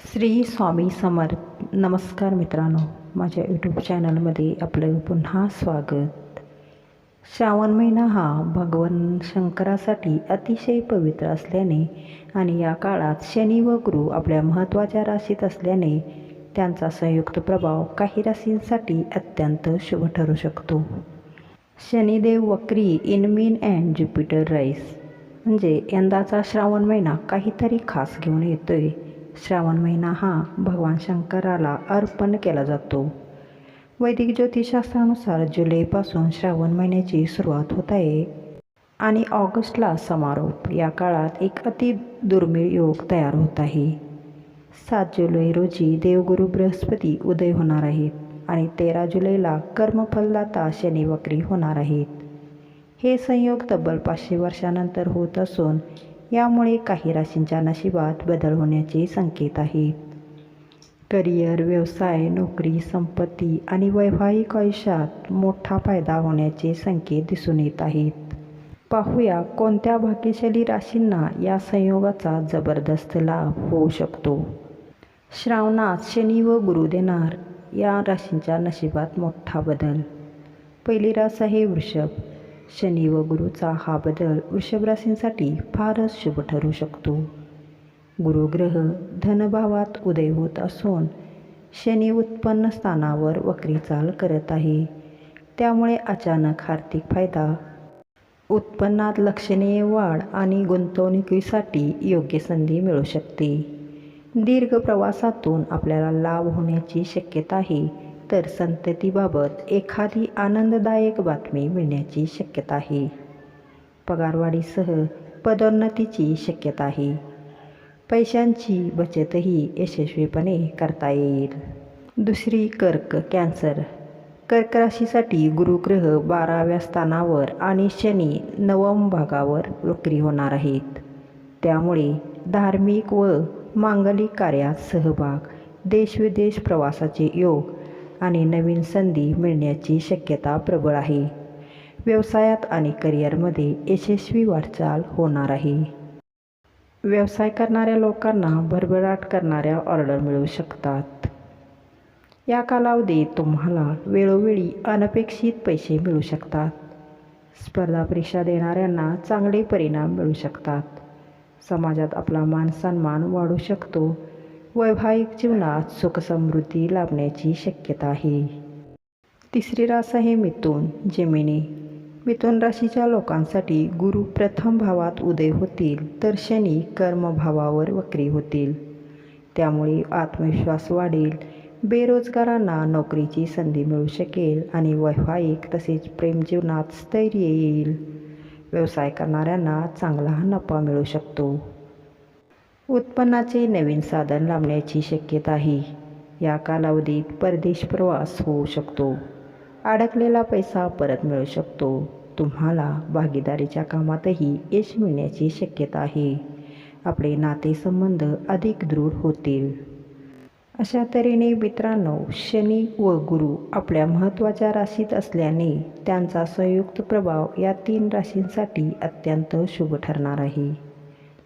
श्री स्वामी समर्थ नमस्कार मित्रांनो. माझ्या यूट्यूब चॅनलमध्ये आपलं पुन्हा स्वागत. श्रावण महिना हा भगवान शंकरासाठी अतिशय पवित्र असल्याने आणि या काळात शनी व गुरु आपल्या महत्त्वाच्या राशीत असल्याने त्यांचा संयुक्त प्रभाव काही राशींसाठी अत्यंत शुभ ठरू शकतो. शनिदेव वक्री इनमिन अँड ज्युपिटर राईस. म्हणजे यंदाचा श्रावण महिना काहीतरी खास घेऊन येतोय. श्रावण महिना हा भगवान शंकराला अर्पण केला जातो. वैदिक ज्योतिषशास्त्रानुसार जुलैपासून श्रावण महिन्याची सुरुवात होत आहे आणि ऑगस्टला समारोप. या काळात एक अति दुर्मिळ योग तयार होत आहे. सात जुलै रोजी देवगुरु बृहस्पती उदय होणार आहेत आणि तेरा जुलैला कर्मफलदाता शनी वक्री होणार आहेत. हे संयोग तब्बल पाचशे वर्षानंतर होत असून यामुळे काही राशींच्या नशिबात बदल होण्याचे संकेत आहेत. करिअर व्यवसाय नोकरी संपत्ती आणि वैवाहिक आयुष्यात मोठा फायदा होण्याचे संकेत दिसून येत आहेत. पाहूया कोणत्या भाग्यशाली राशींना या संयोगाचा जबरदस्त लाभ होऊ शकतो. श्रावणात शनी व गुरु देणार या राशींच्या नशिबात मोठा बदल. पहिली रास आहे वृषभ. शनी व गुरुचा हा बदल वृषभराशींसाठी फारच शुभ ठरू शकतो. गुरुग्रह धनभावात उदय होत असून शनी उत्पन्न स्थानावर वक्री चाल करत आहे. त्यामुळे अचानक आर्थिक फायदा उत्पन्नात लक्षणीय वाढ आणि गुंतवणुकीसाठी योग्य संधी मिळू शकते. दीर्घ प्रवासातून आपल्याला लाभ होण्याची शक्यता आहे. तर संततीबाबत एखादी आनंददायक बातमी मिळण्याची शक्यता आहे. पगारवाढीसह पदोन्नतीची शक्यता आहे. पैशांची बचतही यशस्वीपणे करता येईल. दुसरी कर्क कॅन्सर. कर्क राशीसाठी गुरुग्रह बाराव्या स्थानावर आणि शनी नवम भागावर वक्री होणार आहेत. त्यामुळे धार्मिक व मांगलिक कार्यात सहभाग देशविदेश प्रवासाचे योग आणि नवीन संधी मिळण्याची शक्यता प्रबळ आहे. व्यवसायात आणि करिअरमध्ये यशस्वी वाटचाल होणार आहे. व्यवसाय करणाऱ्या लोकांना भरभराट करणाऱ्या ऑर्डर मिळू शकतात. या कालावधीत तुम्हाला वेळोवेळी अनपेक्षित पैसे मिळू शकतात. स्पर्धा परीक्षा देणाऱ्यांना चांगले परिणाम मिळू शकतात. समाजात आपला मान सन्मान वाढू शकतो. वैवाहिक जीवनात सुखसमृद्धी लाभण्याची शक्यता आहे. तिसरी रास आहे मिथुन जेमिनी. मिथुन राशीच्या लोकांसाठी गुरु प्रथम भावात उदय होतील तर शनी कर्मभावावर वक्री होतील. त्यामुळे आत्मविश्वास वाढेल बेरोजगारांना नोकरीची संधी मिळू शकेल आणि वैवाहिक तसेच प्रेमजीवनात स्थैर्य येईल. व्यवसाय करणाऱ्यांना चांगला नफा मिळू शकतो. उत्पन्नाचे नवीन साधन लाभण्याची शक्यता आहे. या कालावधीत परदेश प्रवास होऊ शकतो. अडकलेला पैसा परत मिळू शकतो. तुम्हाला भागीदारीच्या कामातही यश मिळण्याची शक्यता आहे. आपले नातेसंबंध अधिक दृढ होतील. अशा तऱ्हेने मित्रांनो शनी व गुरु आपल्या महत्त्वाच्या राशीत असल्याने त्यांचा संयुक्त प्रभाव या तीन राशींसाठी अत्यंत शुभ ठरणार आहे.